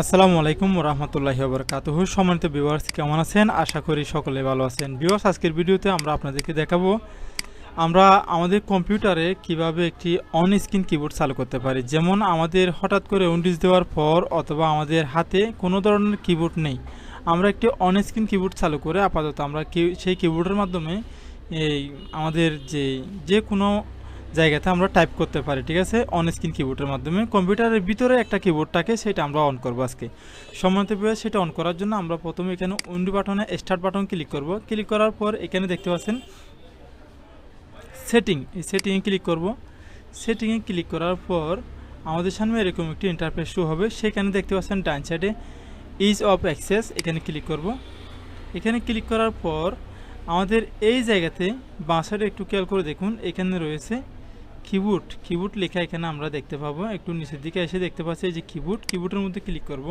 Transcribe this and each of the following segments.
আসসালামু আলাইকুম রহমতুল্লাহি বরকাতুহ। সম্মানিত ভিউয়ার্স কেমন আছেন? আশা করি সকলে ভালো আছেন। ভিউয়ার্স আজকের ভিডিওতে আমরা আপনাদেরকে দেখাবো, আমরা আমাদের কম্পিউটারে কীভাবে একটি অন স্ক্রিন কিবোর্ড চালু করতে পারি। যেমন আমাদের হঠাৎ করে উইন্ডোজ দেওয়ার পর অথবা আমাদের হাতে কোনো ধরনের কিবোর্ড নেই, আমরা একটি অন স্ক্রিন কিবোর্ড চালু করে আপাতত আমরা সেই কিবোর্ডের মাধ্যমে এই আমাদের যে যে কোনো জায়গাতে আমরা টাইপ করতে পারি, ঠিক আছে? অন স্ক্রিন কিবোর্ডের মাধ্যমে। কম্পিউটারের ভিতরে একটা কিবোর্ড থাকে সেটা আমরা অন করব আজকে। সম্মানিত সেটা অন করার জন্য আমরা প্রথমে এখানে উইন্ডো বাটনে স্টার্ট বাটন ক্লিক করব। ক্লিক করার পর এখানে দেখতে পাচ্ছেন সেটিং সেটিংয়ে ক্লিক করব। সেটিংয়ে ক্লিক করার পর আমাদের সামনে এরকম একটি ইন্টারফেস শো হবে। সেখানে দেখতে পাচ্ছেন ডান সাইডে ইজ অফ অ্যাক্সেস এখানে ক্লিক করব। এখানে ক্লিক করার পর আমাদের এই জায়গাতে বাঁ সাইডে একটু খেয়াল করে দেখুন, এখানে রয়েছে কিবোর্ড কিবোর্ড লেখা এখানে আমরা দেখতে পাবো। একটু নিচের দিকে এসে দেখতে পাচ্ছি, এই যে কিবোর্ড কিবোর্ডের মধ্যে ক্লিক করব।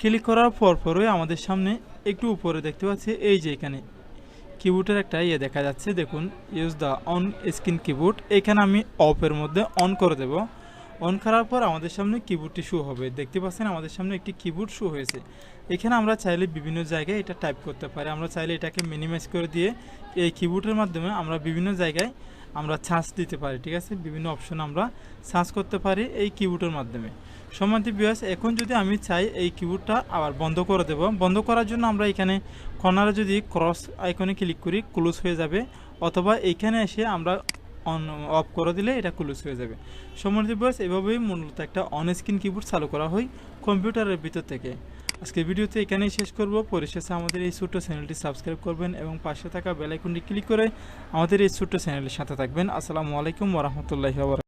ক্লিক করার পর পরই আমাদের সামনে একটু উপরে দেখতে পাচ্ছি, এই যে এখানে কিবোর্ডের একটা ইয়ে দেখা যাচ্ছে। দেখুন use the on screen keyboard এখানে আমি অফের মধ্যে অন করে দেব। অন করার পর আমাদের সামনে কিবোর্ডটি শো হবে। দেখতে পাচ্ছেন, আমাদের সামনে একটি কিবোর্ড শো হয়েছে। এখানে আমরা চাইলে বিভিন্ন জায়গায় এটা টাইপ করতে পারি। আমরা চাইলে এটাকে মিনিমাইজ করে দিয়ে এই কিবোর্ডের মাধ্যমে আমরা বিভিন্ন জায়গায় আমরা সার্চ দিতে পারি, ঠিক আছে? বিভিন্ন অপশন আমরা সার্চ করতে পারি এই কিবোর্ডের মাধ্যমে। সমান্তি বিয়াস এখন যদি আমি চাই এই কিবোর্ডটা আবার বন্ধ করে দেব। বন্ধ করার জন্য আমরা এখানে কর্নারে যদি ক্রস আইকনে ক্লিক করি ক্লোজ হয়ে যাবে। অথবা এইখানে এসে আমরা অন অফ করে দিলে এটা ক্লোজ হয়ে যাবে। সম্মানিত বিয়াস এভাবেই মূলত একটা অন স্ক্রিন কিবোর্ড চালু করা হয় কম্পিউটারের ভিতর থেকে। আজকে ভিডিওতে এখানেই শেষ করব। পরিশেষে আমাদের এই ছোট্ট চ্যানেলটি সাবস্ক্রাইব করবেন এবং পাশে থাকা বেলাইকনটি ক্লিক করে আমাদের এই ছোট্ট চ্যানেলের সাথে থাকবেন। আসসালামু আলাইকুম ওরহমতুল্লাহি